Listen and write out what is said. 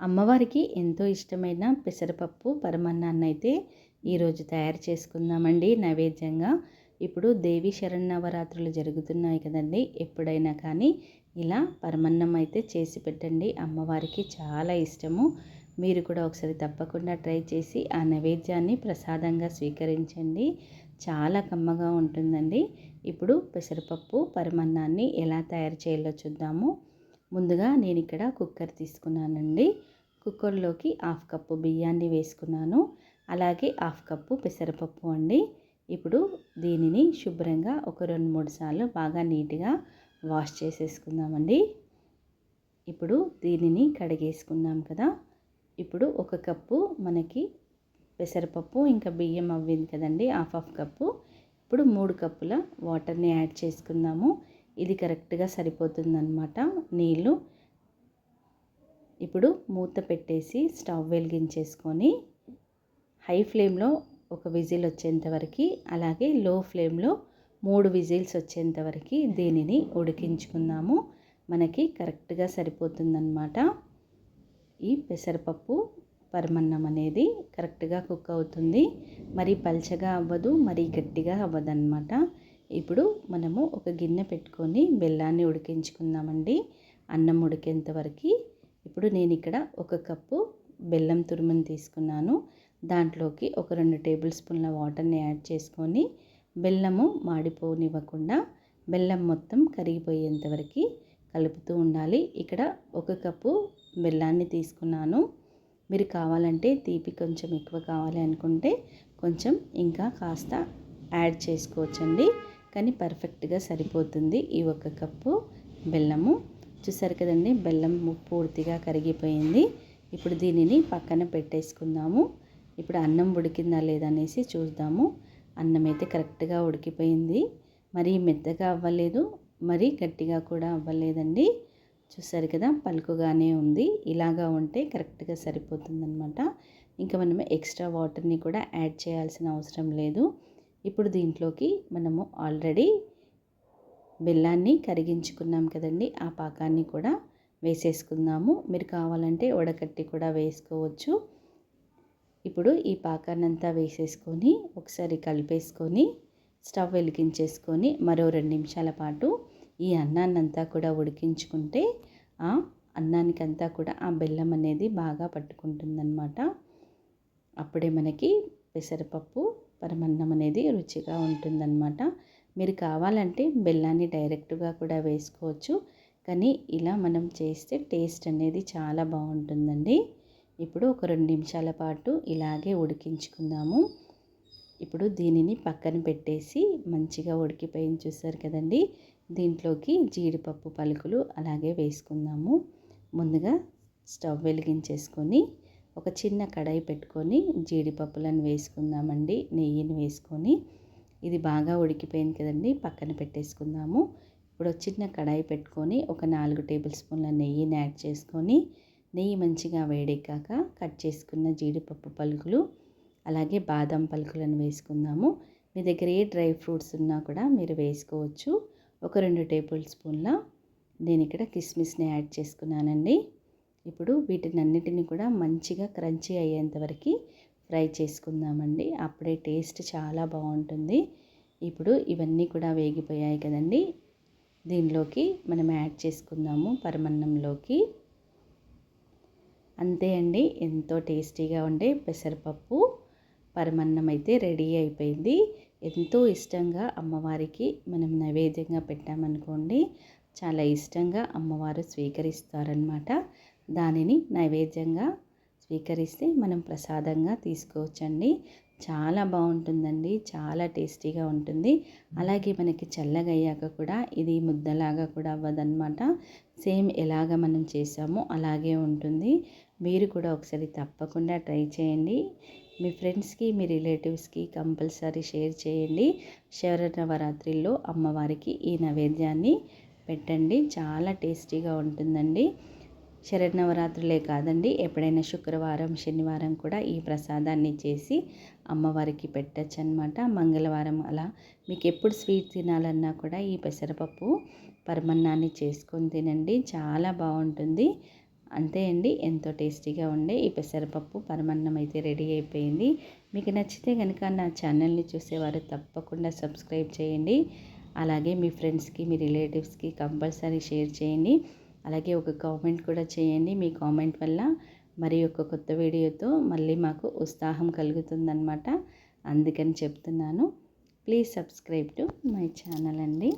అమ్మవారికి ఎంతో ఇష్టమైన పెసరపప్పు పరమన్నాన్ని అయితే ఈరోజు తయారు చేసుకుందామండి నైవేద్యంగా. ఇప్పుడు దేవి శరణవరాత్రులు జరుగుతున్నాయి కదండి ఎప్పుడైనా కానీ ఇలా పరమన్నం అయితే చేసి పెట్టండి. అమ్మవారికి చాలా ఇష్టము. మీరు కూడా ఒకసారి తప్పకుండా ట్రై చేసి ఆ నైవేద్యాన్ని ప్రసాదంగా స్వీకరించండి. చాలా కమ్మగా ఉంటుందండి. ఇప్పుడు పెసరపప్పు పరమన్నాన్ని ఎలా తయారు చేయాలో చూద్దాము. ముందుగా నేను ఇక్కడ కుక్కర్ తీసుకున్నానండి. కుక్కర్లోకి హాఫ్ కప్పు బియ్యాన్ని వేసుకున్నాను. అలాగే హాఫ్ కప్పు పెసరపప్పు అండి. ఇప్పుడు దీనిని శుభ్రంగా ఒక రెండు మూడు సార్లు బాగా నీట్గా వాష్ చేసేసుకుందామండి. ఇప్పుడు దీనిని కడిగేసుకున్నాం కదా. ఇప్పుడు ఒక కప్పు మనకి పెసరపప్పు ఇంకా బియ్యం అవ్వింది కదండి హాఫ్ హాఫ్ కప్పు. ఇప్పుడు మూడు కప్పుల వాటర్ని యాడ్ చేసుకుందాము. ఇది కరెక్ట్గా సరిపోతుందన్నమాట. నీళ్ళు ఇప్పుడు మూత పెట్టేసి స్టవ్ వెలిగించేసుకొని హై ఫ్లేమ్లో ఒక విజిల్ వచ్చేంతవరకు అలాగే లో ఫ్లేమ్లో మూడు విజిల్స్ వచ్చేంతవరకు దీనిని ఉడికించుకుందాము. మనకి కరెక్ట్గా సరిపోతుందన్నమాట. ఈ పెసరపప్పు పరమన్నం అనేది కరెక్ట్గా కుక్ అవుతుంది. మరి పల్చగా అవ్వదు మరి గట్టిగా అవ్వదన్నమాట. ఇప్పుడు మనము ఒక గిన్నె పెట్టుకొని బెల్లాన్ని ఉడికించుకుందామండి. అన్నం ఉడికేంత వరకు. ఇప్పుడు నేను ఇక్కడ ఒక కప్పు బెల్లం తురుముని తీసుకున్నాను. దాంట్లోకి ఒక రెండు టేబుల్ స్పూన్ల వాటర్ని యాడ్ చేసుకొని బెల్లము మాడిపోనివ్వకుండా బెల్లం మొత్తం కరిగిపోయేంత వరకు కలుపుతూ ఉండాలి. ఇక్కడ ఒక కప్పు బెల్లాన్ని తీసుకున్నాను. మీరు కావాలంటే తీపి కొంచెం ఎక్కువ కావాలి అనుకుంటే కొంచెం ఇంకా కాస్త యాడ్ చేసుకోవచ్చండి. కానీ పర్ఫెక్ట్గా సరిపోతుంది. ఈ ఒక కప్పు బెల్లము. చూసారు కదండి బెల్లం పూర్తిగా కరిగిపోయింది. ఇప్పుడు దీనిని పక్కన పెట్టేసుకుందాము. ఇప్పుడు అన్నం ఉడికిందా లేదనేసి చూద్దాము. అన్నం అయితే కరెక్ట్గా ఉడికిపోయింది. మరీ మెత్తగా అవ్వలేదు మరి గట్టిగా కూడా అవ్వలేదండి. చూసారు కదా పలుకుగానే ఉంది. ఇలాగా ఉంటే కరెక్ట్గా సరిపోతుందనమాట ఇంకా మనం ఎక్స్ట్రా వాటర్ని కూడా యాడ్ చేయాల్సిన అవసరం లేదు. ఇప్పుడు దీంట్లోకి మనము ఆల్రెడీ బెల్లాన్ని కరిగించుకున్నాం కదండి. ఆ పాకాన్ని కూడా వేసేసుకుందాము. మీరు కావాలంటే వడకట్టి కూడా వేసుకోవచ్చు. ఇప్పుడు ఈ పాకాన్నంతా వేసేసుకొని ఒకసారి కలిపేసుకొని స్టవ్ వెలిగించేసుకొని మరో రెండు నిమిషాల పాటు ఈ అన్నాన్నంతా కూడా ఉడికించుకుంటే ఆ అన్నానికంతా కూడా ఆ బెల్లం అనేది బాగా పట్టుకుంటుందన్నమాట. అప్పుడే మనకి పెసరపప్పు పరమన్నం అనేది రుచిగా ఉంటుందన్నమాట. మీరు కావాలంటే బెల్లాన్ని డైరెక్ట్గా కూడా వేసుకోవచ్చు. కానీ ఇలా మనం చేస్తే టేస్ట్ అనేది చాలా బాగుంటుందండి. ఇప్పుడు ఒక రెండు నిమిషాల పాటు ఇలాగే ఉడికించుకుందాము. ఇప్పుడు దీనిని పక్కన పెట్టేసి మంచిగా ఉడికిపోయింది చూసారు కదండి. దీంట్లోకి జీడిపప్పు పలుకులు అలాగే వేసుకుందాము. ముందుగా స్టవ్ వెలిగించేసుకొని ఒక చిన్న కడాయి పెట్టుకొని జీడిపప్పులను వేసుకుందామండి నెయ్యిని వేసుకొని. ఇది బాగా ఉడికిపోయింది కదండి పక్కన పెట్టేసుకుందాము. ఇప్పుడు చిన్న కడాయి పెట్టుకొని ఒక నాలుగు టేబుల్ స్పూన్ల నెయ్యిని యాడ్ చేసుకొని నెయ్యి మంచిగా వేడెక్కాక కట్ చేసుకున్న జీడిపప్పు పలుకులు అలాగే బాదం పలుకులను వేసుకుందాము. మీ దగ్గర ఏ డ్రై ఫ్రూట్స్ ఉన్నా కూడా మీరు వేసుకోవచ్చు. ఒక రెండు టేబుల్ స్పూన్ల నేను ఇక్కడ కిస్మిస్ని యాడ్ చేసుకున్నానండి. ఇప్పుడు వీటిని అన్నిటిని కూడా మంచిగా క్రంచీ అయ్యేంత వరకు ఫ్రై చేసుకుందామండి. అప్పుడే టేస్ట్ చాలా బాగుంటుంది. ఇప్పుడు ఇవన్నీ కూడా వేగిపోయాయి కదండి. దీనిలోకి మనం యాడ్ చేసుకుందాము పరమన్నంలోకి. అంతే అండి. ఎంతో టేస్టీగా ఉండే పెసరపప్పు పరమన్నం అయితే రెడీ అయిపోయింది. ఎంతో ఇష్టంగా అమ్మవారికి మనం నైవేద్యంగా పెట్టామనుకోండి చాలా ఇష్టంగా అమ్మవారు స్వీకరిస్తారనమాట దానిని నైవేద్యంగా స్వీకరిస్తే మనం ప్రసాదంగా తీసుకోవచ్చండి. చాలా బాగుంటుందండి. చాలా టేస్టీగా ఉంటుంది. అలాగే మనకి చల్లగా అయ్యాక కూడా ఇది ముద్దలాగా కూడా అవ్వదన్నమాట. సేమ్ ఎలాగ మనం చేసామో అలాగే ఉంటుంది. మీరు కూడా ఒకసారి తప్పకుండా ట్రై చేయండి. మీ ఫ్రెండ్స్కి మీ రిలేటివ్స్కి కంపల్సరీ షేర్ చేయండి. శరనవరాత్రిలో అమ్మవారికి ఈ నైవేద్యాన్ని పెట్టండి. చాలా టేస్టీగా ఉంటుందండి. శరన్నవరాత్రులే కాదండి ఎప్పుడైనా శుక్రవారం శనివారం కూడా ఈ ప్రసాదాన్ని చేసి అమ్మవారికి పెట్టచ్చు అనమాట మంగళవారం అలా మీకు ఎప్పుడు స్వీట్ తినాలన్నా కూడా ఈ పెసరపప్పు పరమన్నాన్ని చేసుకొని తినండి. చాలా బాగుంటుంది. అంతే అండి ఎంతో టేస్టీగా ఉండే ఈ పెసరపప్పు పరమన్నం అయితే రెడీ అయిపోయింది. మీకు నచ్చితే కనుక నా ఛానల్ని చూసేవారు తప్పకుండా సబ్స్క్రైబ్ చేయండి. అలాగే మీ ఫ్రెండ్స్కి మీ రిలేటివ్స్కి కంపల్సరీ షేర్ చేయండి. అలాగే ఒక కామెంట్ కూడా చేయండి మీ కామెంట్ వల్ల మరి ఒక కొత్త వీడియోతో మళ్ళీ మాకు ఉత్సాహం కలుగుతుందన్నమాట. అందుకని చెప్తున్నాను. Please subscribe to my channel అండి.